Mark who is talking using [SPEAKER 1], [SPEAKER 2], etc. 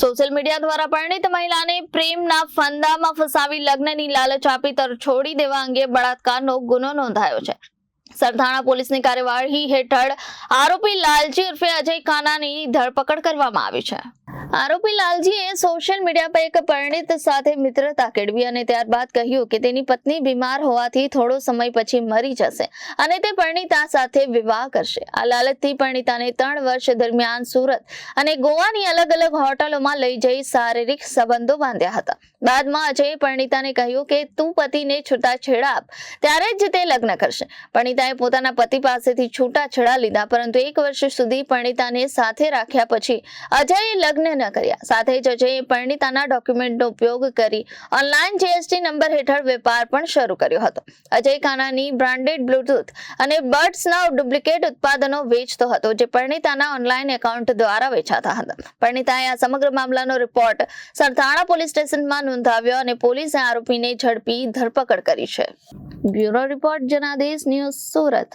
[SPEAKER 1] Social media દ્વારા પરણિત મહિલાને પ્રેમના ફંદામાં ફસાવી લગ્નની લાલચ આપી તર છોડી દેવા અંગે બળાત્કારનો ગુનો નોંધાયો છે. સરથાણા પોલીસની કાર્યવાહી હેઠળ આરોપી લાલજી ઉર્ફે અજય ખાનાની ધરપકડ કરવામાં આવી છે. આરોપી લાલજીએ સોશિયલ મીડિયા પર એક પરિણીત સાથે મિત્રતા કેળવી અને ત્યારબાદ કહ્યું કે તેની પત્ની બીમાર હોવાથી થોડો સમય પછી મરી જશે અને તે પરિણીતા સાથે વિવાહ કરશે. આ લાલચથી પરિણીતાને ત્રણ વર્ષ દરમિયાન સુરત અને ગોવાની અલગ અલગ હોટલોમાં લઈ જઈ શારીરિક સંબંધો બાંધ્યા હતા. બાદમાં અજયે પરિણીતાને કહ્યું કે તું પતિને છૂટાછેડા આપ, ત્યારે જ તે લગ્ન કરશે. પરિણીતાએ પોતાના પતિ પાસેથી છૂટાછેડા લીધા, પરંતુ એક વર્ષ સુધી પરિણીતાને સાથે રાખ્યા પછી અજયે લગ્ન ન કર્યા. સાથે જ અજયે પરિણીતાના ડોક્યુમેન્ટનો ઉપયોગ કરી ઓનલાઈન જીએસટી નંબર હેઠળ વેપાર પણ શરૂ કર્યો હતો. અજય કાનાની બ્રાન્ડેડ બ્લુટૂથ અને બર્ડ્સના ડુપ્લિકેટ ઉત્પાદનો વેચતો હતો, જે પરિણીતાના ઓનલાઈન એકાઉન્ટ દ્વારા વેચાતા હતા. પરિણીતાએ આ સમગ્ર મામલાનો રિપોર્ટ સરથાણા પોલીસ સ્ટેશનમાં નોંધાવ્યો અને પોલીસે આરોપીને ઝડપી ધરપકડ કરી છે. Bureau report Janadesh news Surat.